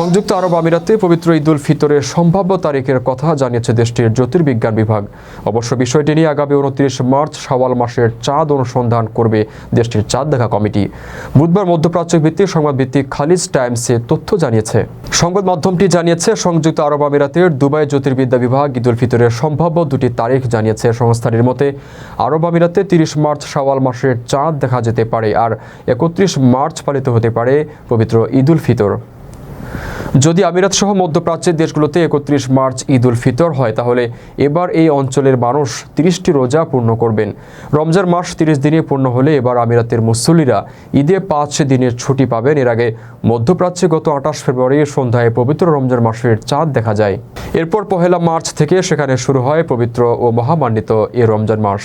সংযুক্ত আরব আমিরাতে পবিত্র ঈদ উল ফিতরের সম্ভাব্য তারিখের কথা জানিয়েছে দেশটির জ্যোতির্বিজ্ঞান বিভাগ। অবশ্য বিষয়টি নিয়ে আগামী উনত্রিশ মার্চ শাওয়াল মাসের চাঁদ অনুসন্ধান করবে দেশটির চাঁদ দেখা কমিটি। বুধবার মধ্যপ্রাচ্য ভিত্তিক সংবাদ ভিত্তিক খালিজ টাইমসে তথ্য জানিয়েছে। সংবাদ মাধ্যমটি জানিয়েছে, সংযুক্ত আরব আমিরাতের দুবাই জ্যোতির্বিদ্যা বিভাগ ঈদ উল ফিতরের সম্ভাব্য দুটি তারিখ জানিয়েছে। সংস্থাটির মতে, আরব আমিরাতে তিরিশ মার্চ শাওয়াল মাসের চাঁদ দেখা যেতে পারে আর একত্রিশ মার্চ পালিত হতে পারে পবিত্র ঈদ উল ফিতর। যদি আমিরাত সহ মধ্যপ্রাচ্যের দেশগুলোতে একত্রিশ মার্চ ঈদ উল ফিতর হয়, তাহলে এবার এই অঞ্চলের মানুষ তিরিশটি রোজা পূর্ণ করবেন। রমজান মাস তিরিশ দিনে পূর্ণ হলে এবার আমিরাতের মুসল্লিরা ঈদে পাঁচ দিনের ছুটি পাবেন। এর আগে মধ্যপ্রাচ্যে গত আঠাশ ফেব্রুয়ারি সন্ধ্যায় পবিত্র রমজান মাসের চাঁদ দেখা যায়। এরপর পহেলা মার্চ থেকে সেখানে শুরু হয় পবিত্র ও মহামান্বিত এ রমজান মাস।